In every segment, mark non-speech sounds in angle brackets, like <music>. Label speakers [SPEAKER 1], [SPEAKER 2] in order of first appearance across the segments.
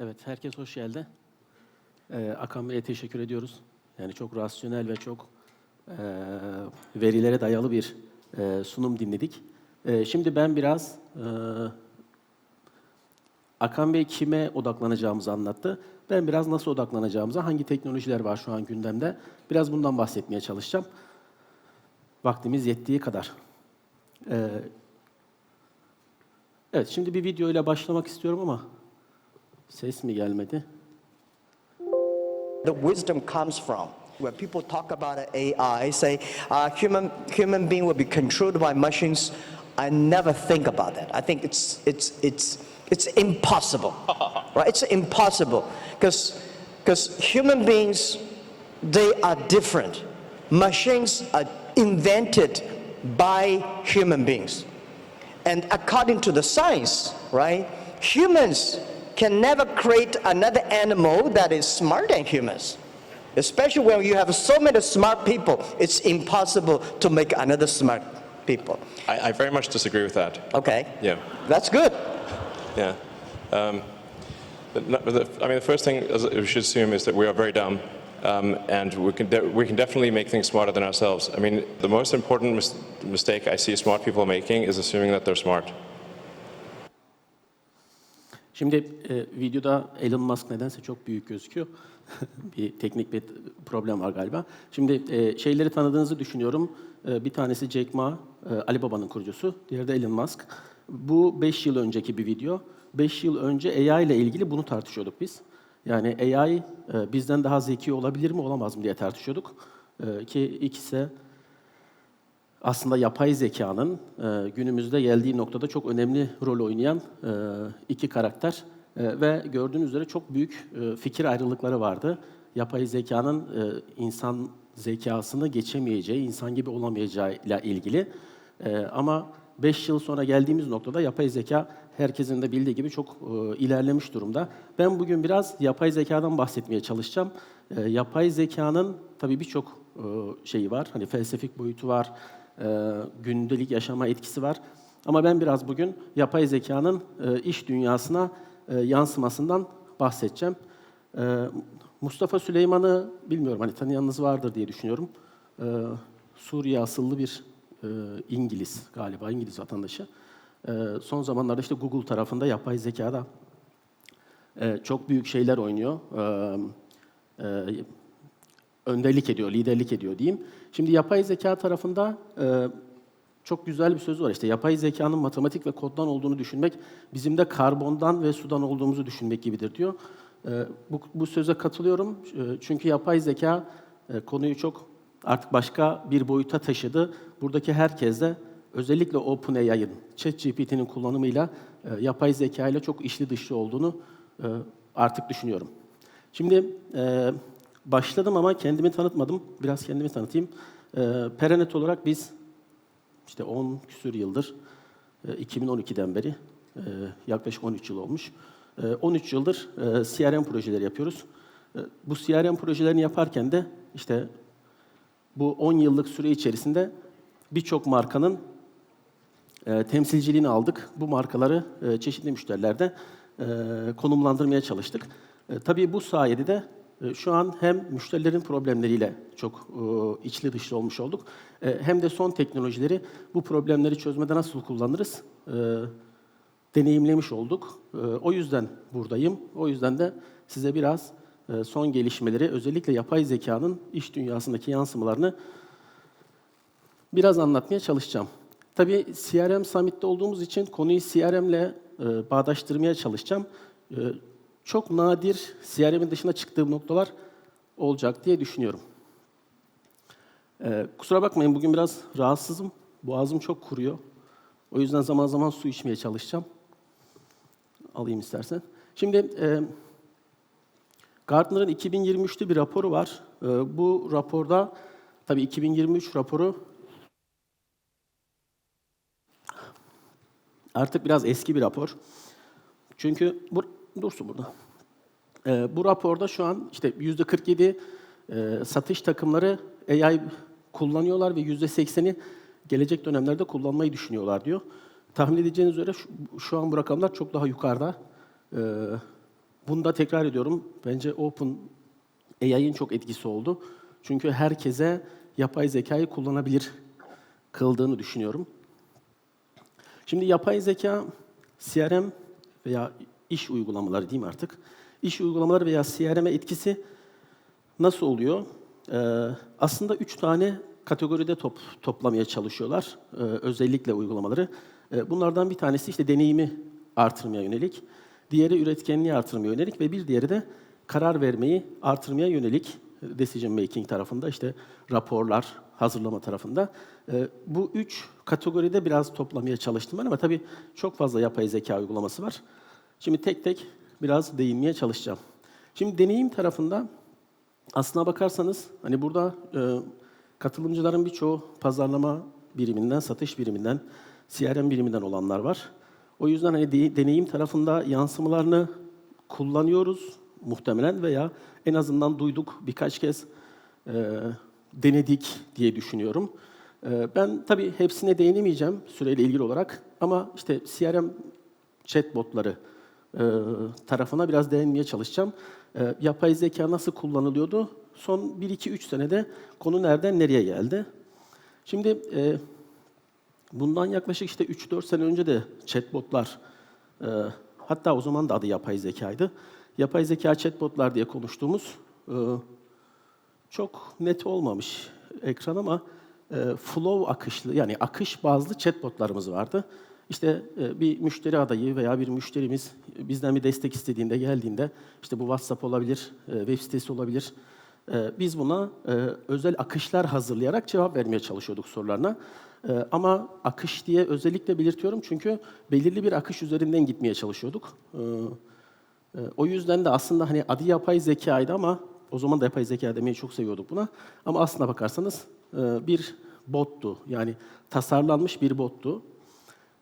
[SPEAKER 1] Evet, herkes hoş geldi. Ee, Akan Bey'e teşekkür ediyoruz. Yani çok rasyonel ve çok eee, verilere dayalı bir eee, sunum dinledik. Eee, şimdi ben biraz eee, Akan Bey kime odaklanacağımızı anlattı. Ben biraz nasıl odaklanacağımıza, hangi teknolojiler var şu an gündemde, biraz bundan bahsetmeye çalışacağım. Vaktimiz yettiği kadar. Eee, evet, şimdi bir video ile başlamak istiyorum ama ses mi gelmedi?
[SPEAKER 2] the wisdom comes from. When people talk about AI, say uh, human human being will be controlled by machines. I never think about that. I think it's it's it's it's impossible, <laughs> right? It's impossible because because human beings they are different. Machines are invented by human beings. And according to the science, right, humans can never create another animal that is smarter than humans. Especially when you have so many smart people, it's impossible to make another smart people.
[SPEAKER 3] I, I very much disagree with that.
[SPEAKER 2] Okay?
[SPEAKER 3] Yeah,
[SPEAKER 2] That's good.
[SPEAKER 3] yeah. Um, but no- but the, I mean, the first thing we should assume is that we are very dumb, um, and we can de- we can definitely make things smarter than ourselves. I mean, the most important mis- mistake I see smart people making is assuming that they're smart.
[SPEAKER 1] Şimdi e, videoda Elon Musk nedense çok büyük gözüküyor. <laughs> bir teknik bir problem var galiba. Şimdi e, şeyleri tanıdığınızı düşünüyorum. E, bir tanesi Jack Ma, e, Alibaba'nın kurucusu. Diğeri de Elon Musk. Bu 5 yıl önceki bir video. 5 yıl önce AI ile ilgili bunu tartışıyorduk biz. Yani AI e, bizden daha zeki olabilir mi, olamaz mı diye tartışıyorduk. E, ki ikisi aslında yapay zekanın e, günümüzde geldiği noktada çok önemli rol oynayan e, iki karakter E, ve gördüğünüz üzere çok büyük e, fikir ayrılıkları vardı. Yapay zekanın e, insan zekasını geçemeyeceği, insan gibi olamayacağıyla ilgili. E, ama 5 yıl sonra geldiğimiz noktada yapay zeka herkesin de bildiği gibi çok e, ilerlemiş durumda. Ben bugün biraz yapay zekadan bahsetmeye çalışacağım. E, yapay zekanın tabii birçok e, şeyi var. Hani felsefik boyutu var, gündelik yaşama etkisi var. Ama ben biraz bugün yapay zekanın e, iş dünyasına e, yansımasından bahsedeceğim. E, Mustafa Süleyman'ı bilmiyorum hani tanıyanınız vardır diye düşünüyorum. E, Suriye asıllı bir e, İngiliz galiba İngiliz vatandaşı. E, son zamanlarda işte Google tarafında yapay zekada e, çok büyük şeyler oynuyor. Önderlik ediyor, liderlik ediyor diyeyim. Şimdi yapay zeka tarafında e, çok güzel bir söz var. İşte yapay zekanın matematik ve koddan olduğunu düşünmek, bizim de karbondan ve sudan olduğumuzu düşünmek gibidir diyor. E, bu, bu söze katılıyorum. E, çünkü yapay zeka e, konuyu çok artık başka bir boyuta taşıdı. Buradaki herkes de özellikle OpenAI'ın, ChatGPT'nin kullanımıyla e, yapay zeka ile çok işli dışlı olduğunu e, artık düşünüyorum. Şimdi e, başladım ama kendimi tanıtmadım. Biraz kendimi tanıtayım. E, Perenet olarak biz işte 10 küsür yıldır, e, 2012'den beri, e, yaklaşık 13 yıl olmuş. E, 13 yıldır e, CRM projeleri yapıyoruz. E, bu CRM projelerini yaparken de işte bu 10 yıllık süre içerisinde birçok markanın e, temsilciliğini aldık. Bu markaları e, çeşitli müşterilerde e, konumlandırmaya çalıştık. E, tabii bu sayede de şu an hem müşterilerin problemleriyle çok e, içli dışlı olmuş olduk, e, hem de son teknolojileri bu problemleri çözmede nasıl kullanırız e, deneyimlemiş olduk. E, o yüzden buradayım. O yüzden de size biraz e, son gelişmeleri, özellikle yapay zekanın iş dünyasındaki yansımalarını biraz anlatmaya çalışacağım. Tabii CRM Summit'te olduğumuz için konuyu CRM'le bağdaştırmaya çalışacağım. Çok nadir CRM'in dışına çıktığım noktalar olacak diye düşünüyorum. E, kusura bakmayın bugün biraz rahatsızım. Boğazım çok kuruyor. O yüzden zaman zaman su içmeye çalışacağım. Alayım istersen. Şimdi e, Gartner'ın 2023'te bir raporu var. E, bu raporda tabii 2023 raporu Artık biraz eski bir rapor. Çünkü bu dursun burada. Ee, bu raporda şu an işte yüzde 47 e, satış takımları AI kullanıyorlar ve yüzde 80'i gelecek dönemlerde kullanmayı düşünüyorlar diyor. Tahmin edeceğiniz üzere şu, şu an bu rakamlar çok daha yukarıda. Ee, Bunu da tekrar ediyorum. Bence Open AI'ın çok etkisi oldu. Çünkü herkese yapay zekayı kullanabilir kıldığını düşünüyorum. Şimdi yapay zeka, CRM veya iş uygulamaları diyeyim artık. İş uygulamaları veya CRM'e etkisi nasıl oluyor? Ee, aslında üç tane kategoride top, toplamaya çalışıyorlar. Ee, özellikle uygulamaları. Ee, bunlardan bir tanesi işte deneyimi artırmaya yönelik. Diğeri üretkenliği artırmaya yönelik ve bir diğeri de karar vermeyi artırmaya yönelik decision making tarafında işte raporlar hazırlama tarafında. Ee, bu üç kategoride biraz toplamaya çalıştım ben ama tabii çok fazla yapay zeka uygulaması var. Şimdi tek tek biraz değinmeye çalışacağım. Şimdi deneyim tarafında aslına bakarsanız hani burada e, katılımcıların birçoğu pazarlama biriminden, satış biriminden, CRM biriminden olanlar var. O yüzden hani de- deneyim tarafında yansımalarını kullanıyoruz muhtemelen veya en azından duyduk birkaç kez e, denedik diye düşünüyorum. E, ben tabii hepsine değinemeyeceğim süreyle ilgili olarak ama işte CRM chatbotları e, tarafına biraz değinmeye çalışacağım. E, yapay zeka nasıl kullanılıyordu? Son 1-2-3 senede konu nereden nereye geldi? Şimdi e, bundan yaklaşık işte 3-4 sene önce de chatbotlar, e, hatta o zaman da adı yapay zekaydı. Yapay zeka chatbotlar diye konuştuğumuz e, çok net olmamış ekran ama e, flow akışlı yani akış bazlı chatbotlarımız vardı. İşte e, bir müşteri adayı veya bir müşterimiz bizden bir destek istediğinde geldiğinde işte bu WhatsApp olabilir, e, web sitesi olabilir. E, biz buna özel akışlar hazırlayarak cevap vermeye çalışıyorduk sorularına. Ama akış diye özellikle belirtiyorum çünkü belirli bir akış üzerinden gitmeye çalışıyorduk. O yüzden de aslında hani adı yapay zekaydı ama o zaman da yapay zeka demeyi çok seviyorduk buna. Ama aslına bakarsanız bir bottu. Yani tasarlanmış bir bottu.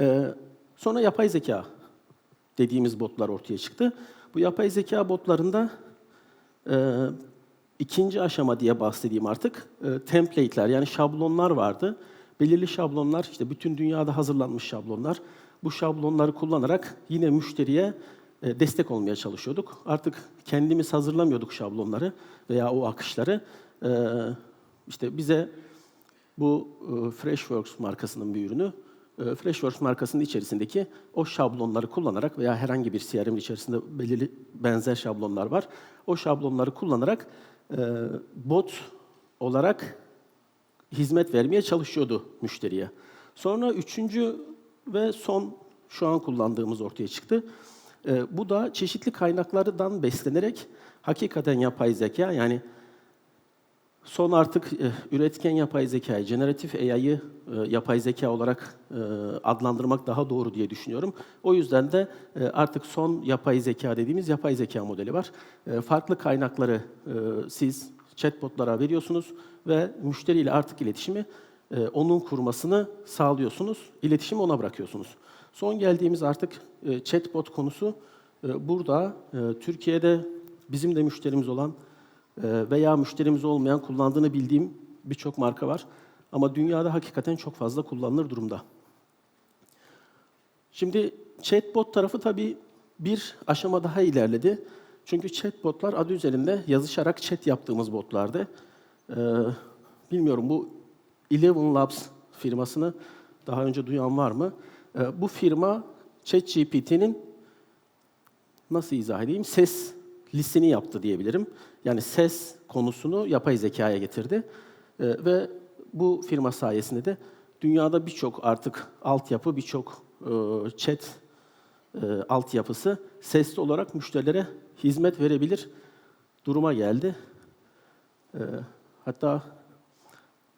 [SPEAKER 1] E, Sonra yapay zeka dediğimiz botlar ortaya çıktı. Bu yapay zeka botlarında e, ikinci aşama diye bahsedeyim artık. E, template'ler yani şablonlar vardı. Belirli şablonlar işte bütün dünyada hazırlanmış şablonlar. Bu şablonları kullanarak yine müşteriye e, destek olmaya çalışıyorduk. Artık kendimiz hazırlamıyorduk şablonları veya o akışları. E, işte bize bu e, Freshworks markasının bir ürünü. E, Freshworks markasının içerisindeki o şablonları kullanarak veya herhangi bir CRM içerisinde belirli benzer şablonlar var. O şablonları kullanarak e, bot olarak hizmet vermeye çalışıyordu müşteriye. Sonra üçüncü ve son şu an kullandığımız ortaya çıktı. E, bu da çeşitli kaynaklardan beslenerek hakikaten yapay zeka yani Son artık e, üretken yapay zekayı, generatif AI'yı e, yapay zeka olarak e, adlandırmak daha doğru diye düşünüyorum. O yüzden de artık son yapay zeka dediğimiz yapay zeka modeli var. Farklı kaynakları siz chatbotlara veriyorsunuz ve müşteriyle artık iletişimi onun kurmasını sağlıyorsunuz. İletişimi ona bırakıyorsunuz. Son geldiğimiz artık chatbot konusu burada Türkiye'de bizim de müşterimiz olan veya müşterimiz olmayan kullandığını bildiğim birçok marka var. Ama dünyada hakikaten çok fazla kullanılır durumda. Şimdi chatbot tarafı tabii bir aşama daha ilerledi. Çünkü chatbotlar adı üzerinde yazışarak chat yaptığımız botlardı. Ee, bilmiyorum bu Eleven Labs firmasını daha önce duyan var mı? Ee, bu firma ChatGPT'nin nasıl izah edeyim? Ses listini yaptı diyebilirim. Yani ses konusunu yapay zekaya getirdi. Ee, ve bu firma sayesinde de dünyada birçok artık altyapı, birçok e, chat e, altyapısı sesli olarak müşterilere hizmet verebilir duruma geldi. E, hatta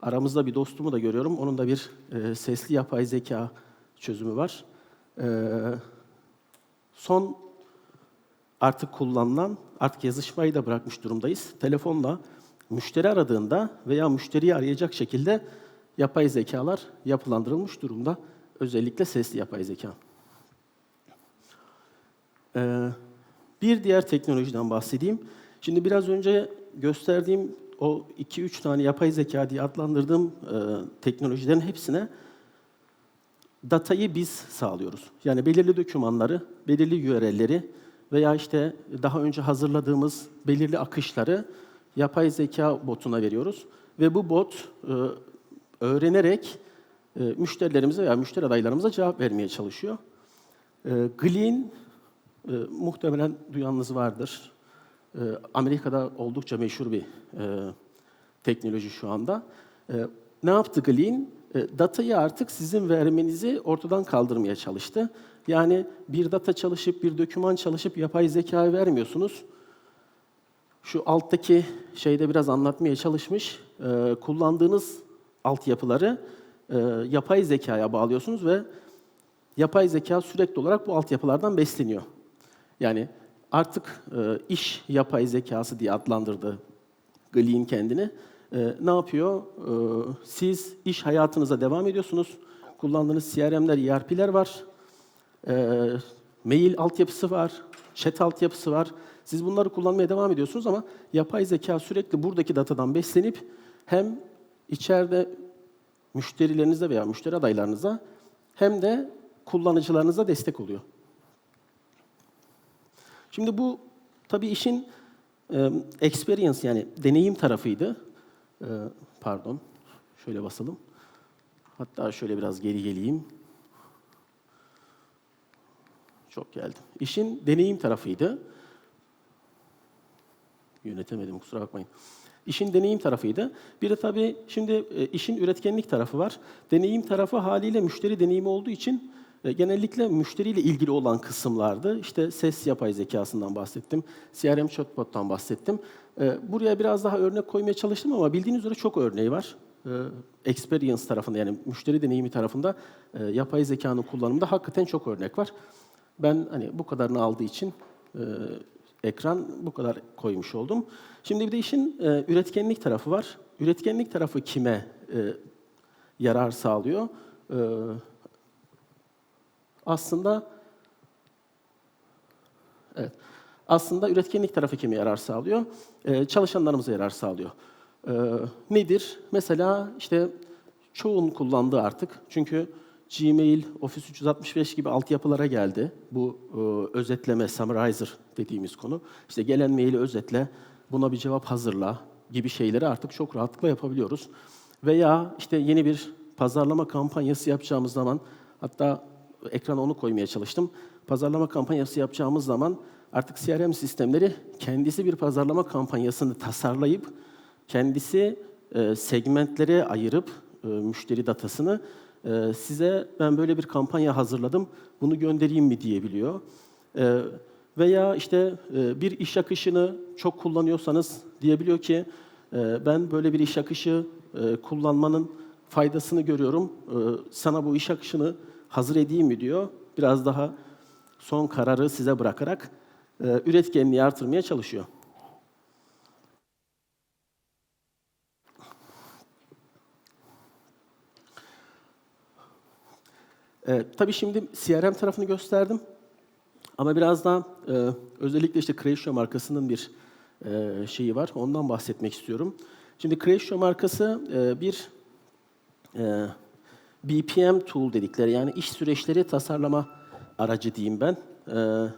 [SPEAKER 1] aramızda bir dostumu da görüyorum. Onun da bir e, sesli yapay zeka çözümü var. E, son artık kullanılan, artık yazışmayı da bırakmış durumdayız. Telefonla müşteri aradığında veya müşteriyi arayacak şekilde yapay zekalar yapılandırılmış durumda. Özellikle sesli yapay zeka. Ee, bir diğer teknolojiden bahsedeyim. Şimdi biraz önce gösterdiğim o 2-3 tane yapay zeka diye adlandırdığım e, teknolojilerin hepsine datayı biz sağlıyoruz. Yani belirli dokümanları, belirli URL'leri veya işte daha önce hazırladığımız belirli akışları yapay zeka botuna veriyoruz ve bu bot e, öğrenerek e, müşterilerimize veya müşteri adaylarımıza cevap vermeye çalışıyor. E, Glean muhtemelen duyanınız vardır. Amerika'da oldukça meşhur bir teknoloji şu anda. Ne yaptı Glean? Datayı artık sizin vermenizi ortadan kaldırmaya çalıştı. Yani bir data çalışıp, bir doküman çalışıp yapay zekaya vermiyorsunuz. Şu alttaki şeyde biraz anlatmaya çalışmış. E, kullandığınız altyapıları e, yapay zekaya bağlıyorsunuz ve yapay zeka sürekli olarak bu altyapılardan besleniyor. Yani artık e, iş yapay zekası diye adlandırdı Glean kendini. E, ne yapıyor? E, siz iş hayatınıza devam ediyorsunuz. Kullandığınız CRM'ler, ERP'ler var. E, mail altyapısı var, chat altyapısı var. Siz bunları kullanmaya devam ediyorsunuz ama yapay zeka sürekli buradaki datadan beslenip hem içeride müşterilerinize veya müşteri adaylarınıza hem de kullanıcılarınıza destek oluyor. Şimdi bu tabii işin e, experience yani deneyim tarafıydı. E, pardon, şöyle basalım. Hatta şöyle biraz geri geleyim. Çok geldim. İşin deneyim tarafıydı. Yönetemedim kusura bakmayın. İşin deneyim tarafıydı. Bir de tabii şimdi e, işin üretkenlik tarafı var. Deneyim tarafı haliyle müşteri deneyimi olduğu için e, genellikle müşteriyle ilgili olan kısımlardı. İşte ses yapay zekasından bahsettim. CRM chatbot'tan bahsettim. E, Buraya biraz daha örnek koymaya çalıştım ama bildiğiniz üzere çok örneği var. Experience tarafında yani müşteri deneyimi tarafında yapay zekanın kullanımında hakikaten çok örnek var. Ben hani bu kadarını aldığı için e, ekran bu kadar koymuş oldum. Şimdi bir de işin e, üretkenlik tarafı var. Üretkenlik tarafı kime e, yarar sağlıyor? E, aslında evet. Aslında üretkenlik tarafı kime yarar sağlıyor? E, çalışanlarımıza yarar sağlıyor. E, nedir? Mesela işte çoğun kullandığı artık. Çünkü Gmail, Office 365 gibi altyapılara geldi. Bu e, özetleme, summarizer dediğimiz konu. İşte gelen maili özetle, buna bir cevap hazırla gibi şeyleri artık çok rahatlıkla yapabiliyoruz. Veya işte yeni bir pazarlama kampanyası yapacağımız zaman, hatta ekrana onu koymaya çalıştım. Pazarlama kampanyası yapacağımız zaman artık CRM sistemleri kendisi bir pazarlama kampanyasını tasarlayıp, kendisi e, segmentlere ayırıp e, müşteri datasını e, size ben böyle bir kampanya hazırladım, bunu göndereyim mi diyebiliyor. E, veya işte bir iş akışını çok kullanıyorsanız diyebiliyor ki ben böyle bir iş akışı kullanmanın faydasını görüyorum. Sana bu iş akışını hazır edeyim mi diyor. Biraz daha son kararı size bırakarak üretkenliği artırmaya çalışıyor. E, tabii şimdi CRM tarafını gösterdim. Ama biraz daha e, özellikle işte Creatio markasının bir e, şeyi var. Ondan bahsetmek istiyorum. Şimdi Creatio markası e, bir e, BPM tool dedikleri yani iş süreçleri tasarlama aracı diyeyim ben. E,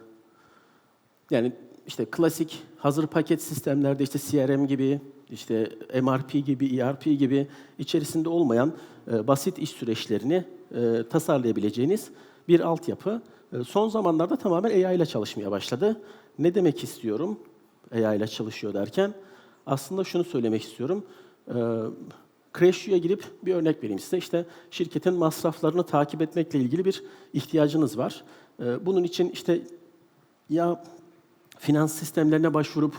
[SPEAKER 1] yani işte klasik hazır paket sistemlerde işte CRM gibi, işte MRP gibi, ERP gibi içerisinde olmayan e, basit iş süreçlerini e, tasarlayabileceğiniz bir altyapı. E, son zamanlarda tamamen AI ile çalışmaya başladı. Ne demek istiyorum AI ile çalışıyor derken? Aslında şunu söylemek istiyorum. E, girip bir örnek vereyim size. İşte şirketin masraflarını takip etmekle ilgili bir ihtiyacınız var. E, bunun için işte ya finans sistemlerine başvurup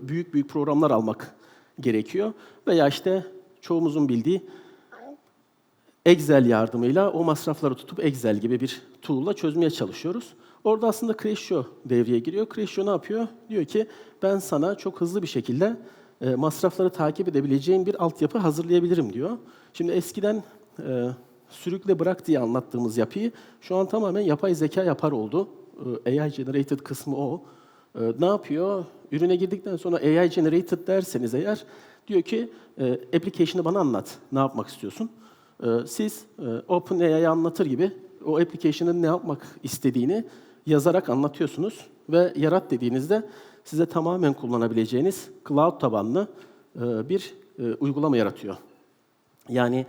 [SPEAKER 1] büyük büyük programlar almak gerekiyor veya işte çoğumuzun bildiği Excel yardımıyla o masrafları tutup Excel gibi bir tool'la çözmeye çalışıyoruz. Orada aslında Crashio devreye giriyor. Crashio ne yapıyor? Diyor ki ben sana çok hızlı bir şekilde e, masrafları takip edebileceğin bir altyapı hazırlayabilirim diyor. Şimdi eskiden e, sürükle bırak diye anlattığımız yapıyı şu an tamamen yapay zeka yapar oldu. E, AI generated kısmı o. E, ne yapıyor? Ürüne girdikten sonra AI generated derseniz eğer diyor ki e, application'ı bana anlat. Ne yapmak istiyorsun? E, siz e, OpenAI'ye anlatır gibi o application'ın ne yapmak istediğini yazarak anlatıyorsunuz. Ve yarat dediğinizde size tamamen kullanabileceğiniz cloud tabanlı e, bir e, uygulama yaratıyor. Yani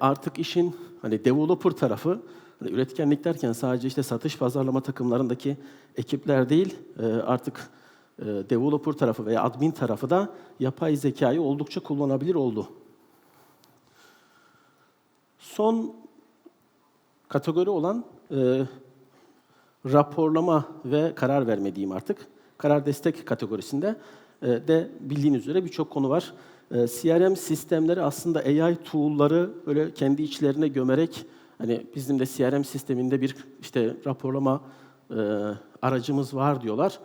[SPEAKER 1] artık işin hani developer tarafı, hani üretkenlik derken sadece işte satış pazarlama takımlarındaki ekipler değil, artık developer tarafı veya admin tarafı da yapay zekayı oldukça kullanabilir oldu. Son kategori olan e, raporlama ve karar verme diyeyim artık. Karar destek kategorisinde e, de bildiğiniz üzere birçok konu var. E, CRM sistemleri aslında AI tool'ları böyle kendi içlerine gömerek hani bizim de CRM sisteminde bir işte raporlama e, aracımız var diyorlar.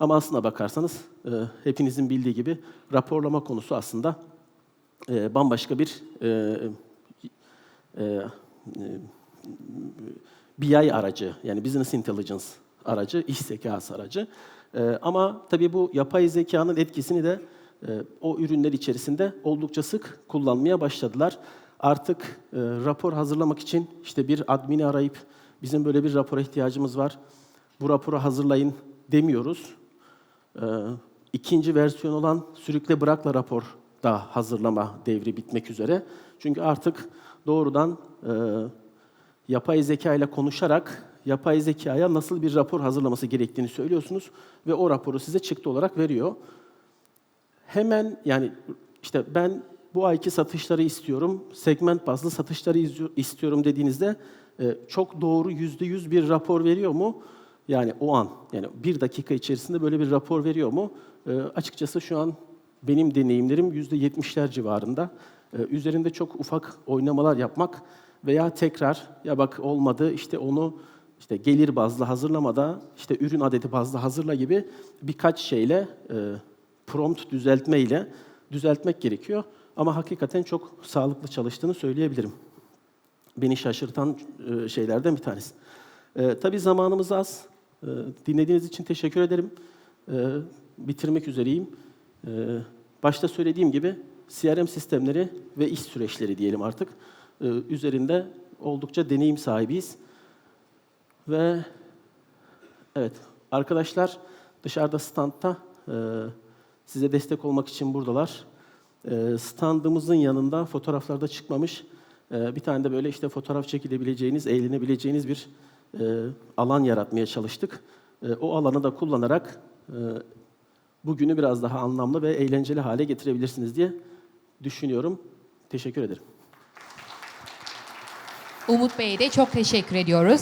[SPEAKER 1] Ama aslına bakarsanız e, hepinizin bildiği gibi raporlama konusu aslında e, bambaşka bir e, e, BI aracı, yani Business Intelligence aracı, iş zekası aracı. Ee, ama tabii bu yapay zekanın etkisini de e, o ürünler içerisinde oldukça sık kullanmaya başladılar. Artık e, rapor hazırlamak için işte bir admini arayıp bizim böyle bir rapora ihtiyacımız var, bu raporu hazırlayın demiyoruz. Ee, ikinci versiyon olan sürükle bırakla rapor da hazırlama devri bitmek üzere. Çünkü artık doğrudan e, yapay zeka ile konuşarak yapay zekaya nasıl bir rapor hazırlaması gerektiğini söylüyorsunuz ve o raporu size çıktı olarak veriyor. Hemen yani işte ben bu ayki satışları istiyorum, segment bazlı satışları istiyorum dediğinizde e, çok doğru yüzde yüz bir rapor veriyor mu? Yani o an, yani bir dakika içerisinde böyle bir rapor veriyor mu? E, açıkçası şu an benim deneyimlerim yüzde yetmişler civarında. E, üzerinde çok ufak oynamalar yapmak veya tekrar ya bak olmadı işte onu işte gelir bazlı hazırlamada işte ürün adeti bazlı hazırla gibi birkaç şeyle e, prompt düzeltme ile düzeltmek gerekiyor. Ama hakikaten çok sağlıklı çalıştığını söyleyebilirim. Beni şaşırtan e, şeylerden bir tanesi. E, tabii zamanımız az. E, dinlediğiniz için teşekkür ederim. Bitirmek üzereyim. Başta söylediğim gibi CRM sistemleri ve iş süreçleri diyelim artık. E, üzerinde oldukça deneyim sahibiyiz. Ve evet arkadaşlar dışarıda standta e, size destek olmak için buradalar. E, standımızın yanında fotoğraflarda çıkmamış e, bir tane de böyle işte fotoğraf çekilebileceğiniz, eğlenebileceğiniz bir alan yaratmaya çalıştık. O alanı da kullanarak bugünü biraz daha anlamlı ve eğlenceli hale getirebilirsiniz diye düşünüyorum. Teşekkür ederim.
[SPEAKER 4] Umut Bey'e de çok teşekkür ediyoruz.